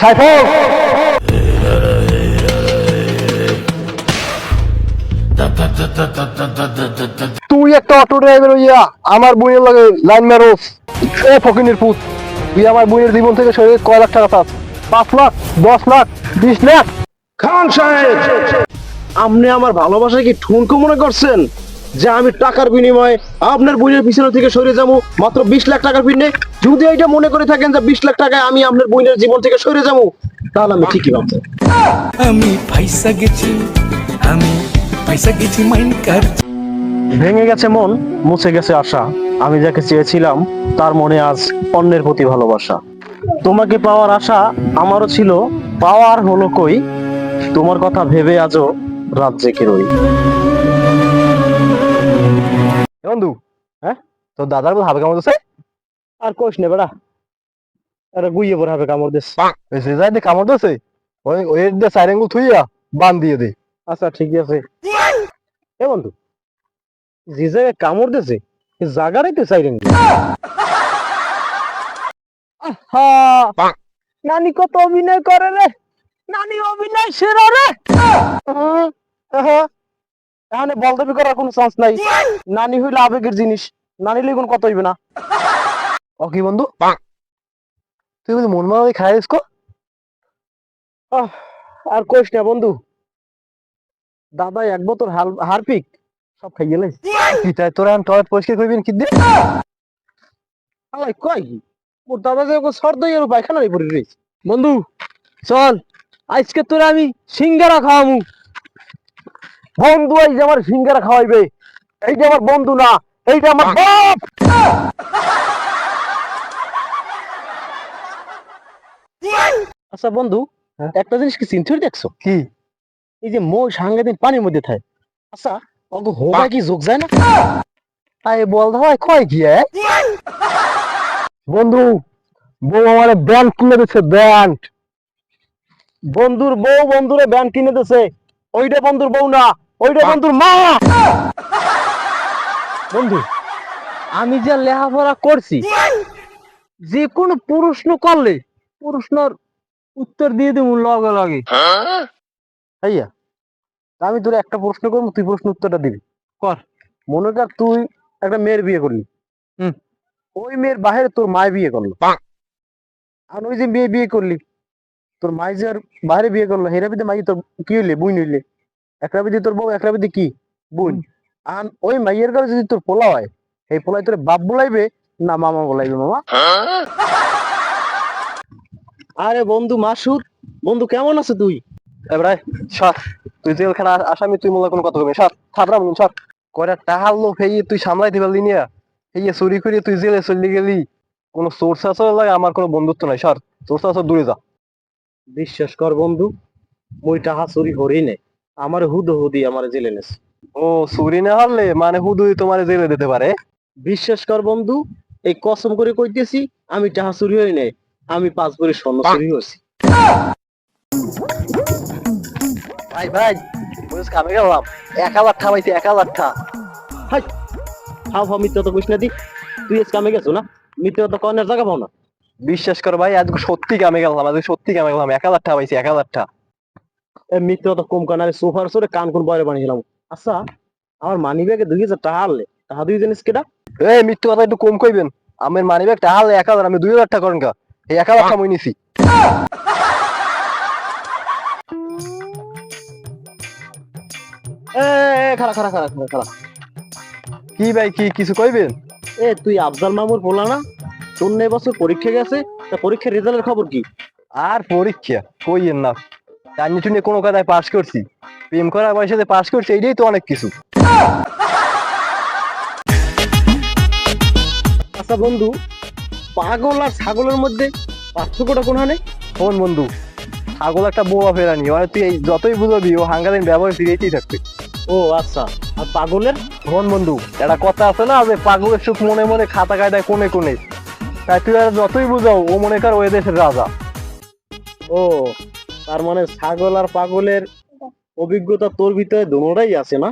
সাইফুল। তুই একটা auto driver হইয়া আমার বইয়ের লাগে লাইন মারোস। এ ফকিনের পুত। তুই আমার বইয়ের জীবন থেকে শরীরে কয় লাখ টাকা পাস? পাঁচ লাখ দশ লাখ বিশ লাখ। খান সাহেব! আপনি আমার ভালোবাসা কি ঠুনকো মনে করছেন? যে আমি টাকার বিনিময়ে আপনার বইয়ের পিছনে থেকে সরে যাব মাত্র বিশ লাখ টাকার বিনিময়ে। যদি এটা মনে করে থাকেন যে বিশ লাখ টাকায় আমি আপনার বইয়ের জীবন থেকে সরে যাব তাহলে আমি ঠিকই ভাবছি আমি পয়সা গেছি আমি পয়সা গেছি মাইন্ড কার ভেঙে গেছে মন মুছে গেছে আশা। আমি যাকে চেয়েছিলাম তার মনে আজ অন্যের প্রতি ভালোবাসা। তোমাকে পাওয়ার আশা আমারও ছিল পাওয়ার হলো কই? তোমার কথা ভেবে আজও রাত জেগে রই। বন্ধু হ্যাঁ? তোর দাদার বল হাবে কামড় দিছে? আর কোষ নে বেড়া আরে গুইয়ে পড়ে হবে কামড় দিস সে যাই দে কামড় দিছে ওই ওই দে সাইরেঙ্গু থুইয়া বান দিয়ে দে। আচ্ছা ঠিক আছে। এ বন্ধু যে জায়গায় কামড় দিছে সে জায়গাটাই তো সাইরেন নানি কত অভিনয় করে রে নানি অভিনয় সেরা রে। এখানে বলদেবি করার কোনো চান্স নাই। নানি হইলে আবেগের জিনিস নানি লিগুন কত হইবে না। ও কি বন্ধু? তুই বলি মন মারা খাই দিস আর কোষ না বন্ধু। দাদা এক বোতল হারপিক সব খাই গেলে তাই তোরা টয়লেট পরিষ্কার করবি কি দে? আলাই কয় কি ওর দাদা যে ওকে এর পায়খানা পড়ে রয়েছে। বন্ধু চল আজকে তোরা আমি সিঙ্গারা খাওয়ামু। বন্ধু এই যে আমার সিঙ্গারা খাওয়াইবে এই যে আমার বন্ধু না এইটা আমার বাপ! আচ্ছা বন্ধু একটা জিনিস কি করে দেখছ? কি? এই যে মই সাংঘাতিক পানির মধ্যে থাকে আচ্ছা ওকে হোগা কি যোগ যায় না? তাই বল ধাওয়াই কয় কি? বন্ধু বউ আমার ব্যান্ড কিনে দিচ্ছে ব্যান্ড বন্ধুর বউ বন্ধুরে ব্যান্ড কিনে দিছে ওইটা বন্ধুর বউ না। ওইটা বন্ধুর মা। বন্ধু আমি যে লেখাপড়া করছি যে কোনো প্রশ্ন করলে প্রশ্নর উত্তর দিয়ে দেবো লগে লগে। ভাইয়া আমি তোর একটা প্রশ্ন করব তুই প্রশ্ন উত্তরটা দিবি। কর। মনে কর তুই একটা মেয়ের বিয়ে করলি। হুম। ওই মেয়ের বাহিরে তোর মায় বিয়ে করল। আর ওই যে মেয়ে বিয়ে করলি তোর মাই যে বাইরে বিয়ে করল হেরা বিদে মাই তোর কি হইলে বুই নইলে? একটা বিধি তোর বউ একটা বিধি কি? বুন। আর ওই মাইয়ের কাছে যদি তোর পোলা হয় এই পোলাই তোর বাপ বলাইবে না মামা বলাইবে মামা। আরে বন্ধু মাসুদ বন্ধু কেমন আছে তুই? এবারে সর। তুই জেলখানা আসামি তুই মোলা কোনো কথা কবি সর থাপড়া বলুন সর। কয়টা টাহার লোক হইয়ে তুই সামলাইতে পারলি নিয়া হইয়ে চুরি করে তুই জেলে চলে গেলি। কোনো সোর্স আছে লাগে? আমার কোনো বন্ধুত্ব নাই সর। সোর্স আছে দূরে যা। বিশ্বাস কর বন্ধু মই টাহা চুরি করেই নেই। আমার হুদ হুদি আমার জেলে নেছে। ও চুরি না হারলে মানে হুদুই তোমার জেলে দিতে পারে। বিশ্বাস কর বন্ধু এই কসম করে কইতেছি আমি টাহা চুরি হই নাই আমি পাঁচ ভরি স্বর্ণ চুরি হয়েছি। ভাই ভাই বুঝিস কামে গেলাম? এক হাজার ঠামাইছি এক হাজার ঠা। হাই হাও হাও মিথ্যা তো কইস না দি তুই আজ কামে গেছো না? মিথ্যা তো কর্নের জায়গা পাও না। বিশ্বাস কর ভাই আজকে সত্যি কামে গেলাম আজকে সত্যি কামে গেলাম? এক হাজার ঠামাইছি এক হাজার ঠা। এ মিথ্যা তো কম কানারে সোফার সরে কান কোন বাইরে বানিয়েছিলাম। আচ্ছা আমার মানি ব্যাগে দুই হাজার টাকা আনলে টাকা দুই জিনিস কেটা এই মৃত্যু কথা একটু কম কইবেন আমার মানি ব্যাগ টাহালে এক হাজার আমি দুই হাজার টাকা করেন কা। এই এক হাজার টাকা মই নিছি। এ এ, খারা খারা খারা খারা খারা কি ভাই কি কিছু কইবেন? এ তুই আফজাল মামুর বলা না? তোর বছর পরীক্ষা গেছে তা পরীক্ষার রেজাল্টের খবর কি? আর পরীক্ষা কইয়েন না। টানি টুনি কোনো কথায় পাস করছি। প্রেম করার বয়সে পাস করছি এইটাই তো অনেক কিছু। আচ্ছা বন্ধু পাগল আর ছাগলের মধ্যে পার্থক্যটা কোনখানে? কোন বন্ধু ছাগল একটা বোয়া ফেরানি মানে তুই যতই বুঝাবি ও হাঙ্গাদিন ব্যবহার ফিরেই থাকবে। ও আচ্ছা। আর পাগলের? কোন বন্ধু একটা কথা আছে না যে পাগলের সুখ মনে মনে খাতা কায়দায় কোনে কোনে তাই তুই আর যতই বুঝাও ও মনে কর ওই দেশের রাজা। ও তার মানে ছাগল আর পাগলের অভিজ্ঞতা তোর ভিতরে দুটোটাই আছে না?